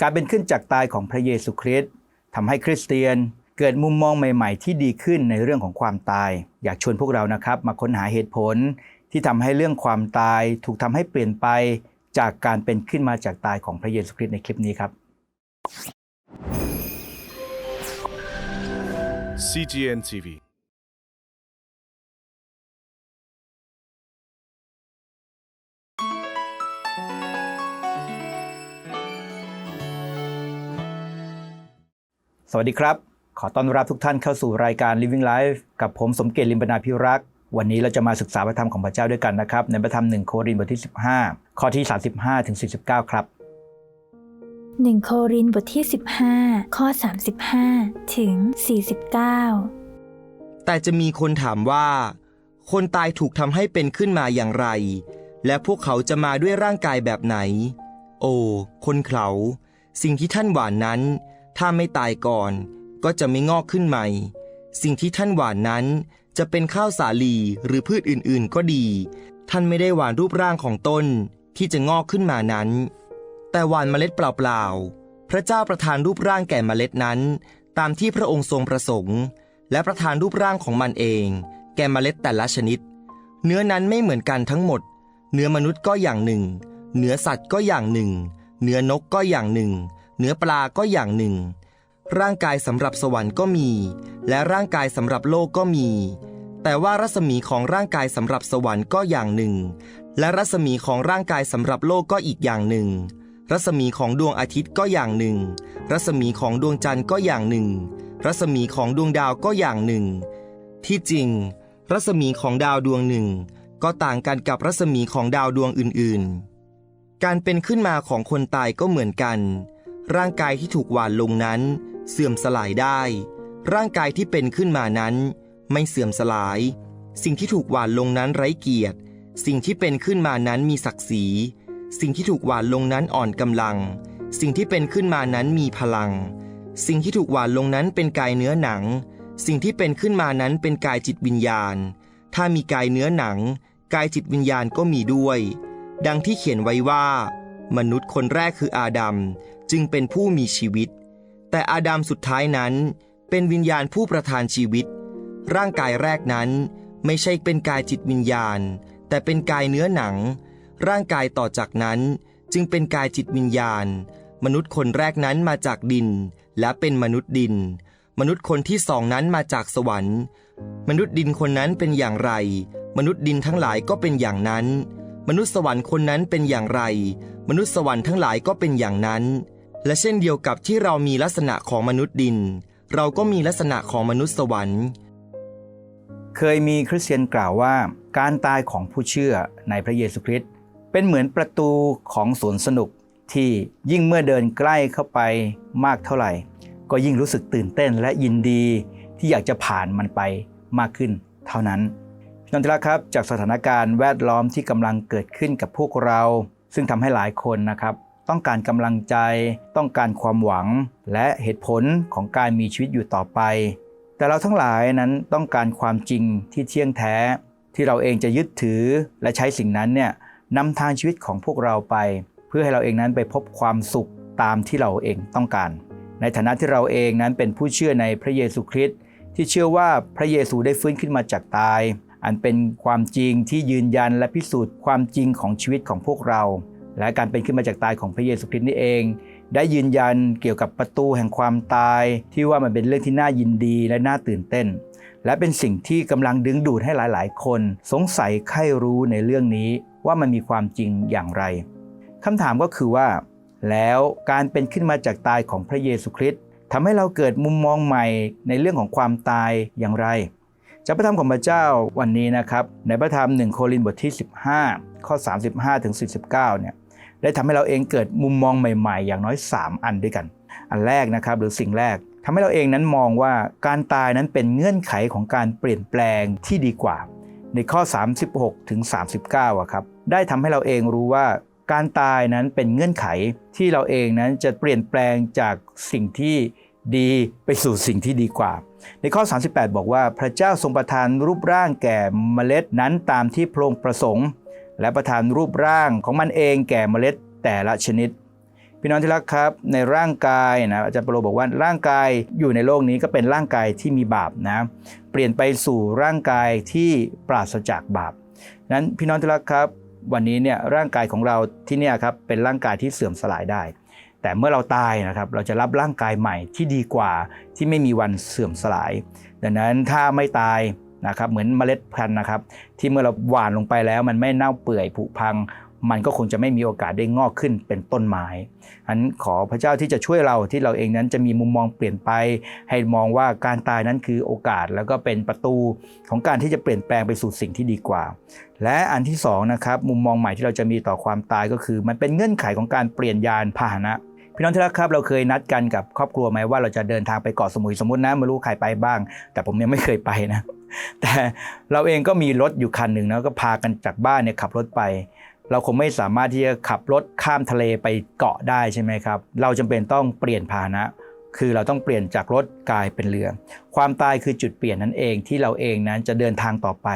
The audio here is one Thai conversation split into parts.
การเป็นขึ้นจากตายของพระเยซูคริสต์ทำให้คริสเตียนเกิดมุมมองใหม่ๆ ที่ดีขึ้นในเรื่องของความตาย อยากชวนพวกเรานะครับมาค้นหาเหตุผล ที่ทำให้เรื่องความตายถูกทำให้เปลี่ยนไปจากการเป็นขึ้นมาจากตายของพระเยซูคริสต์ในคลิปนี้ครับ CGN TV. วัสดีครับ ขอต้อนรับทุกท่านเข้าสู่รายการ Living Life กับผมสมเกียรติลิมบนาพิรักษ์วันนี้เราจะมาศึกษาพระธรรมของพระเจ้าด้วยกันนะครับ ในพระธรรมหนึ่งโครินธ์บทที่ 15 ข้อที่ 35ถึง49 ครับ 1 โครินธ์บทที่ 15 ข้อ 35 ถึง 49 แต่จะมีคนถามว่า คนตายถูกทำให้เป็นขึ้นมาอย่างไร และพวกเขาจะมาด้วยร่างกายแบบไหน โอ้ คนเขา สิ่งที่ท่านหวานนั้น ถ้าไม่ตายก่อนก็จะไม่งอกขึ้นใหม่ สิ่งที่ท่านหวานนั้นจะเป็นข้าวสาลีหรือพืชอื่นๆ ก็ดี ท่านไม่ได้หวานรูปร่างของต้นที่จะงอกขึ้นมานั้น แต่หวานเมล็ดเปล่าๆ พระเจ้าประทานรูปร่างแก่เมล็ดนั้น ตามที่พระองค์ทรงประสงค์ และประทานรูปร่างของมันเอง แก่เมล็ดแต่ละชนิด เนื้อนั้นไม่เหมือนกันทั้งหมด เนื้อมนุษย์ก็อย่างหนึ่ง เนื้อสัตว์ก็อย่างหนึ่ง เนื้อนกก็อย่างหนึ่ง เนื้อปลาก็อย่างหนึ่ง ร่างกายสำหรับสวรรค์ก็มี และร่างกายสำหรับโลกก็มี แต่ว่ารัศมีของร่างกายสำหรับสวรรค์ก็อย่างหนึ่ง และรัศมีของร่างกายสำหรับโลกก็อีกอย่างหนึ่ง รัศมีของดวงอาทิตย์ก็อย่างหนึ่ง รัศมีของดวงจันทร์ก็อย่างหนึ่ง รัศมีของดวงดาวก็อย่างหนึ่ง ที่จริง รัศมีของดาวดวงหนึ่ง ก็ต่างกันกับรัศมีของดาวดวงอื่นๆ การเป็นขึ้นมาของคนตายก็เหมือนกัน ร่างกายที่ถูกหว่านลงนั้น เสื่อมสลายได้ ร่างกายที่เป็นขึ้นมานั้น ไม่เสื่อมสลาย สิ่งที่ถูกหว่านลงนั้นไร้เกียรติ สิ่งที่เป็นขึ้นมานั้นมีศักดิ์ศรี สิ่งที่ถูกหว่านลงนั้นอ่อนกำลัง สิ่งที่เป็นขึ้นมานั้นมีพลัง สิ่งที่ถูกหว่านลงนั้นเป็นกายเนื้อหนัง สิ่งที่เป็นขึ้นมานั้นเป็นกายจิตวิญญาณ ถ้ามีกายเนื้อหนัง กายจิตวิญญาณก็มีด้วย ดังที่เขียนไว้ว่า มนุษย์คนแรกคืออาดัม จึงเป็นผู้มีชีวิต แต่อาดัมสุดท้ายนั้น เป็นวิญญาณผู้ประทานชีวิต ร่างกายแรกนั้นไม่ใช่เป็นกายจิตวิญญาณ แต่เป็นกายเนื้อหนัง ร่างกายต่อจากนั้นจึงเป็นกายจิตวิญญาณ มนุษย์คนแรกนั้นมาจากดิน และเป็นมนุษย์ดิน มนุษย์คนที่สองนั้นมาจากสวรรค์ มนุษย์ดินคนนั้นเป็นอย่างไร มนุษย์ดินทั้งหลายก็เป็นอย่างนั้น มนุษย์สวรรค์คนนั้นเป็นอย่างไร มนุษย์สวรรค์ทั้งหลายก็เป็นอย่างนั้น และเช่นเดียวกับที่เรามีลักษณะของมนุษย์ดิน เราก็มีลักษณะของมนุษย์สวรรค์ เคยมีคริสเตียนกล่าวว่า การตายของผู้เชื่อในพระเยซูคริสต์เป็นเหมือนประตูของสวนสนุกที่ยิ่งเมื่อเดินใกล้เข้าไปมากเท่าไหร่ ก็ยิ่งรู้สึกตื่นเต้นและยินดีที่อยากจะผ่านมันไปมากขึ้นเท่านั้นพี่น้องที่รักครับจากสถานการณ์แวดล้อมที่กำลังเกิดขึ้นกับพวกเรา ซึ่งทำให้หลายคนนะครับ ต้องการกำลังใจ ต้องการความหวัง และเหตุผลของการมีชีวิตอยู่ต่อไป แต่เราทั้งหลายนั้นต้องการความจริงที่เที่ยงแท้ ที่เราเองจะยึดถือและใช้สิ่งนั้นเนี่ยนำทางชีวิตของพวกเราไป เพื่อให้เราเองนั้นไปพบความสุขตามที่เราเองต้องการ ในฐานะที่เราเองนั้นเป็นผู้เชื่อในพระเยซูคริสต์ที่เชื่อว่าพระเยซูได้ฟื้นขึ้นมาจากตาย อันเป็นความจริงที่ยืนยันและพิสูจน์ความจริงของชีวิตของพวกเรา และการเป็นขึ้นมาจากตายของพระเยซูคริสต์นี่เอง ได้ยืนยันเกี่ยวกับประตูแห่งความตาย ที่ว่ามันเป็นเรื่องที่น่ายินดีและน่าตื่นเต้น และเป็นสิ่งที่กำลังดึงดูดให้หลายๆ คน สงสัยใคร่รู้ในเรื่องนี้ว่ามันมีความจริงอย่างไรคำถามก็คือว่า แล้วการเป็นขึ้นมาจากตายของพระเยซูคริสต์ทำให้เราเกิดมุมมองใหม่ในเรื่องของความตายอย่างไรจากพระธรรมของพระเจ้าวันนี้นะครับ ในพระธรรม 1 โครินธ์บทที่ 15 ข้อ 35 ถึง 49 เนี่ย ได้ทำให้เราเองเกิดมุมมองใหม่ๆ อย่างน้อย 3 อันด้วยกัน อันแรกนะครับหรือสิ่งแรกทำให้เราเองนั้นมองว่าการตายนั้นเป็นเงื่อนไขของการเปลี่ยนแปลงที่ดีกว่า ในข้อ 36 ถึง 39อะครับได้ทำให้เราเองรู้ว่าการตายนั้นเป็นเงื่อนไขที่เราเองนั้นจะเปลี่ยนแปลงจากสิ่งที่ดีไปสู่สิ่งที่ดีกว่า ในข้อ 38 บอกว่าพระเจ้าทรงประทานรูปร่างแก่เมล็ดนั้นตามที่พระองค์ประสงค์ และประทานรูปร่างของมันเองแก่เมล็ดแต่ละชนิด พี่น้องที่รักครับ ในร่างกายนะอาจารย์ปโลบอกว่าร่างกายอยู่ในโลกนี้ก็เป็นร่างกายที่มีบาปนะเปลี่ยนไปสู่ร่างกายที่ปราศจากบาปนั้นพี่น้องที่รักครับ วันนี้เนี่ยร่างกายของเราที่เนี่ยครับเป็นร่างกายที่เสื่อมสลายได้ แต่เมื่อเราตายนะครับเราจะรับร่างกายใหม่ที่ดีกว่าที่ไม่มีวันเสื่อมสลาย ดังนั้นถ้าไม่ตาย นะครับเหมือนเมล็ดพันธุ์นะครับ ที่เมื่อเราหว่านลงไปแล้ว มันไม่เน่าเปื่อยผุพัง มันก็คงจะไม่มีโอกาสได้งอกขึ้นเป็นต้นไม้อันขอพระเจ้าที่จะช่วยเราที่เราเองนั้นจะมีมุมมองเปลี่ยนไป ให้มองว่าการตายนั้นคือโอกาสแล้วก็เป็นประตูของการที่จะเปลี่ยนแปลงไปสู่สิ่งที่ดีกว่า และอันที่สองนะครับมุมมองใหม่ที่เราจะมีต่อความตายก็คือ มันเป็นเงื่อนไขของการเปลี่ยนยานพาหนะพี่น้องที่รักครับเราเคยนัดกันกับครอบครัวไหมว่าเราจะเดินทางไปเกาะสมุยสมมตินะไม่รู้ใครไปบ้าง แต่ผมยังไม่เคยไปนะ แต่เราเองก็มีรถอยู่คันหนึ่งนะก็พากันจากบ้านเนี่ยขับรถไป เราคงไม่สามารถที่จะขับรถข้ามทะเลไปเกาะได้ใช่ไหมครับ เราจำเป็นต้องเปลี่ยนพาหนะ คือเราต้องเปลี่ยนจากรถกลายเป็นเรือ ความตายคือจุดเปลี่ยนนั่นเองที่เราเองนั้นจะเดินทางต่อไป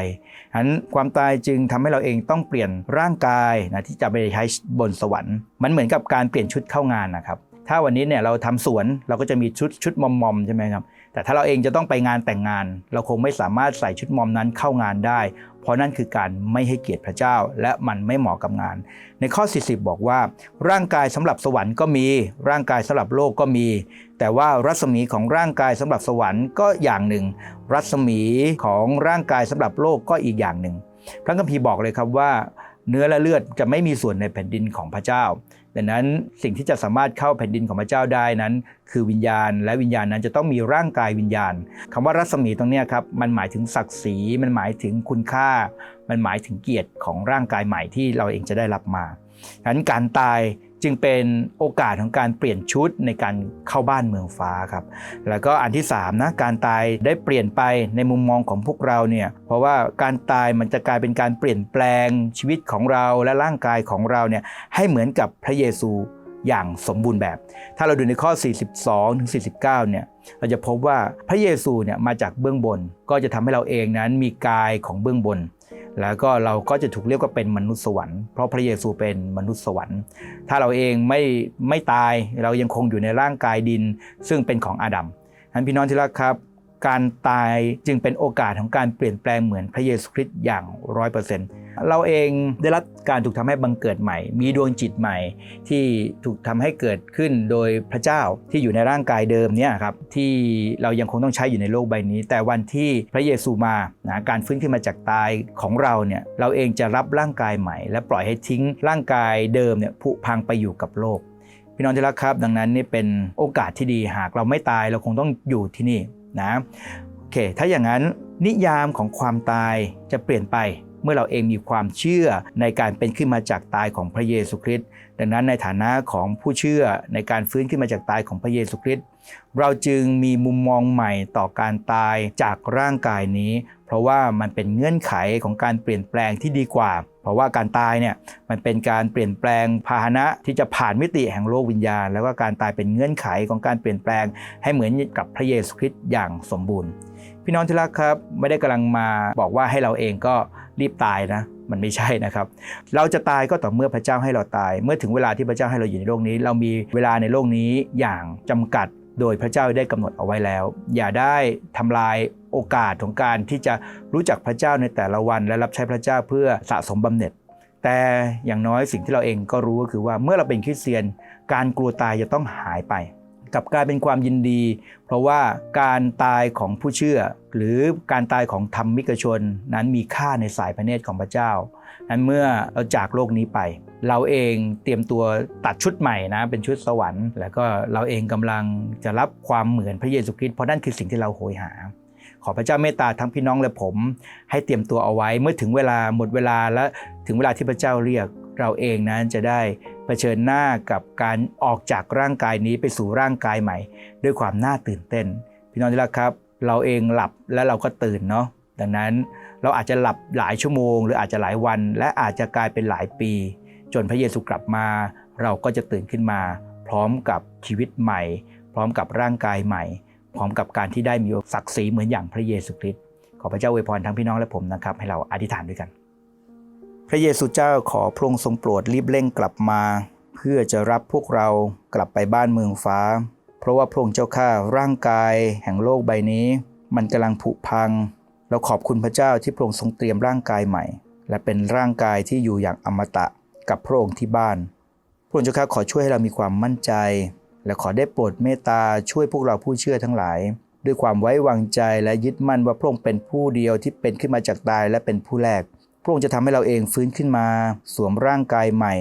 ฉะนั้นความตายจึงทำให้เราเองต้องเปลี่ยนร่างกายนะที่จะไปใช้บนสวรรค์ มันเหมือนกับการเปลี่ยนชุดเข้างานนะครับถ้าวันนี้เนี่ยเราทำสวนเราก็จะมีชุดชุดมอมมอมใช่ไหมครับ แต่ถ้าเราเองจะต้องไปงานแต่งงาน เราคงไม่สามารถใส่ชุดมอมนั้นเข้างานได้ เพราะนั่นคือการไม่ให้เกียรติพระเจ้า และมันไม่เหมาะกับงาน ในข้อ 40 บอกว่า ร่างกายสำหรับสวรรค์ก็มี ร่างกายสำหรับโลกก็มี แต่ว่ารัศมีของร่างกายสำหรับสวรรค์ก็อย่างหนึ่ง รัศมีของร่างกายสำหรับโลกก็อีกอย่างหนึ่ง พระคัมภีร์บอกเลยครับว่า เนื้อและเลือดจะไม่มีส่วนในแผ่นดินของพระเจ้า ดังนั้นสิ่งที่จะสามารถเข้าแผ่นดินของพระเจ้าได้นั้น คือวิญญาณ และวิญญาณนั้นจะต้องมีร่างกายวิญญาณคำว่ารัศมีตรงนี้ครับมันหมายถึงศักดิ์ศรีมันหมายถึงคุณค่า มันหมายถึงเกียรติของร่างกายใหม่ที่เราเองจะได้รับมาดังนั้นการตาย จึงเป็นโอกาสของการเปลี่ยนชุดในการเข้าบ้านเมืองฟ้าครับ แล้วก็อันที่3นะการตายได้เปลี่ยนไปในมุมมองของพวกเราเนี่ยเพราะว่าการตายมันจะกลายเป็นการเปลี่ยนแปลงชีวิตของเราและร่างกายของเราเนี่ยให้เหมือนกับพระเยซูอย่างสมบูรณ์แบบ ถ้าเราดูในข้อ 42ถึง49 เนี่ย เราจะพบว่าพระเยซูเนี่ยมาจากเบื้องบน ก็จะทำให้เราเองนั้นมีกายของเบื้องบน แล้วก็เราก็จะถูกเรียกว่าเป็นมนุษย์สวรรค์เพราะพระเยซูเป็นมนุษย์สวรรค์ ถ้าเราเองไม่ไม่ตายเรายังคงอยู่ในร่างกายดิน ซึ่งเป็นของอาดัมนั้นพี่น้องที่รักครับ การตายจึงเป็นโอกาสของการเปลี่ยนแปลงเหมือนพระเยซูคริสต์อย่างร้อยเปอร์เซ็นต์ เราเองได้รับการถูกทำให้บังเกิดใหม่ มีดวงจิตใหม่ ที่ถูกทำให้เกิดขึ้นโดยพระเจ้าที่อยู่ในร่างกายเดิมเนี่ยครับที่เรายังคงต้องใช้อยู่ในโลกใบนี้ แต่วันที่พระเยซูมานะการฟื้นขึ้นมาจากตายของเราเนี่ยเราเองจะรับร่างกายใหม่ และปล่อยให้ทิ้งร่างกายเดิมเนี่ยผุพังไปอยู่กับโลกพี่น้องที่รักครับ ดังนั้นนี่เป็นโอกาสที่ดีหากเราไม่ตายเราคงต้องอยู่ที่นี่นะโอเค ถ้าอย่างนั้นนิยามของความตายจะเปลี่ยนไป เมื่อเราเองมีความเชื่อในการเป็นขึ้นมาจากตายของพระเยซูคริสต์ดังนั้นในฐานะของผู้เชื่อในการฟื้นขึ้นมาจากตายของพระเยซูคริสต์เราจึงมีมุมมองใหม่ต่อการตายจากร่างกายนี้ เพราะว่ามันเป็นเงื่อนไขของการเปลี่ยนแปลงที่ดีกว่า เพราะว่าการตายเนี่ยมันเป็นการเปลี่ยนแปลงพาหนะที่จะผ่านมิติแห่งโลกวิญญาณ แล้วก็การตายเป็นเงื่อนไขของการเปลี่ยนแปลง ให้เหมือนกับพระเยซูคริสต์อย่างสมบูรณ์ พี่น้องที่รักครับ ไม่ได้กำลังมาบอกว่าให้เราเองก็ รีบตายนะ มันไม่ใช่นะครับ เราจะตายก็ต่อเมื่อพระเจ้าให้เราตาย เมื่อถึงเวลาที่พระเจ้าให้เราอยู่ในโลกนี้ เรามีเวลาในโลกนี้อย่างจำกัดโดยพระเจ้าได้กำหนดเอาไว้แล้ว อย่าได้ทำลายโอกาสของการที่จะรู้จักพระเจ้าในแต่ละวัน และรับใช้พระเจ้าเพื่อสะสมบำเหน็จ แต่อย่างน้อยสิ่งที่เราเองก็รู้ก็คือว่าเมื่อเราเป็นคริสเตียน การกลัวตายจะต้องหายไป กับกลายเป็นความยินดี เพราะว่าการตายของผู้เชื่อ หรือการตายของธรรมิกชน นั้นมีค่าในสายพระเนตรของพระเจ้านั้นเมื่อเราจากโลกนี้ไป เราเองเตรียมตัวตัดชุดใหม่นะเป็นชุดสวรรค์ แล้วก็เราเองกำลังจะรับความเหมือนพระเยซูคริสต์เพราะนั่นคือสิ่งที่เราโหยหาขอพระเจ้าเมตตาทั้งพี่น้องและผม ให้เตรียมตัวเอาไว้เมื่อถึงเวลาหมดเวลาและถึงเวลาที่พระเจ้าเรียก เราเองนั้นจะได้เผชิญหน้ากับการออกจากร่างกายนี้ไปสู่ร่างกายใหม่ ด้วยความน่าตื่นเต้น พี่น้องที่รักครับ เราเองหลับและเราก็ตื่นเนาะดังนั้นเราอาจจะหลับหลายชั่วโมง หรืออาจจะหลายวัน และอาจจะกลายเป็นหลายปี จนพระเยซูกลับมา เราก็จะตื่นขึ้นมา พร้อมกับชีวิตใหม่ พร้อมกับร่างกายใหม่ พร้อมกับการที่ได้มีศักดิ์ศรีเหมือนอย่างพระเยซูคริสต์ขอพระเจ้าอวยพรทั้งพี่น้องและผมนะครับ ให้เราอธิษฐานด้วยกัน พระเยซูเจ้าขอพระองค์ทรงโปรดรีบเร่งกลับมา เพื่อจะรับพวกเรากลับไปบ้านเมืองฟ้า เพราะว่าพระองค์เจ้าข้าร่างกายแห่งโลกใบนี้ มันกำลังผุพัง เราขอบคุณพระเจ้าที่พระองค์ทรงเตรียมร่างกายใหม่ และเป็นร่างกายที่อยู่อย่างอมตะกับพระองค์ที่บ้านพระองค์เจ้าข้าขอช่วยให้เรามีความมั่นใจ และขอได้โปรดเมตตาช่วยพวกเราผู้เชื่อทั้งหลาย ด้วยความไว้วางใจและยึดมั่นว่าพระองค์เป็นผู้เดียวที่เป็นขึ้นมาจากตายและเป็นผู้แรก พระองค์จะทำให้เราเองฟื้นขึ้นมา สวมร่างกายใหม่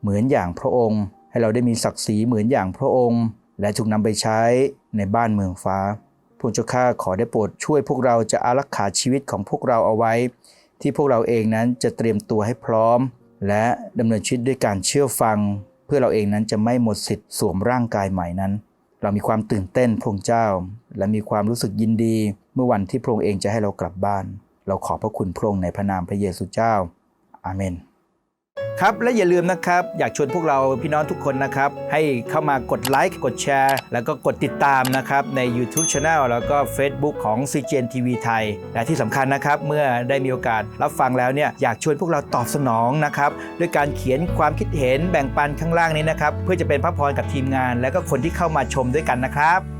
เหมือนอย่างพระองค์ ให้เราได้มีศักดิ์ศรีเหมือนอย่างพระองค์ และถูกนำไปใช้ในบ้านเมืองฟ้าพระเจ้าข้าขอได้โปรดช่วยพวกเราจะอารักขาชีวิตของพวกเราเอาไว้ ที่พวกเราเองนั้นจะเตรียมตัวให้พร้อม และดำเนินชีวิตด้วยการเชื่อฟัง เพื่อเราเองนั้นจะไม่หมดสิทธิ์สวมร่างกายใหม่นั้น เรามีความตื่นเต้นพระองค์เจ้า และมีความรู้สึกยินดี เมื่อวันที่พระองค์เองจะให้เรากลับบ้าน เราขอบพระคุณพระองค์ในพระนามพระเยซูเจ้า อาเมนครับและอย่าลืมนะครับอยากชวนพวกเราพี่น้องทุกคนนะครับให้เข้ามากดไลค์กดแชร์ แล้วก็กดติดตามนะครับใน YouTube Channel แล้วก็ Facebook ของ CGN TV ไทย และที่สำคัญนะครับเมื่อได้มีโอกาสรับฟังแล้วเนี่ยอยากชวนพวกเราตอบสนองนะครับด้วยการเขียนความคิดเห็นแบ่งปันข้างล่างนี้นะครับเพื่อจะเป็นพระพรกับทีมงาน และก็คนที่เข้ามาชมด้วยกันนะครับ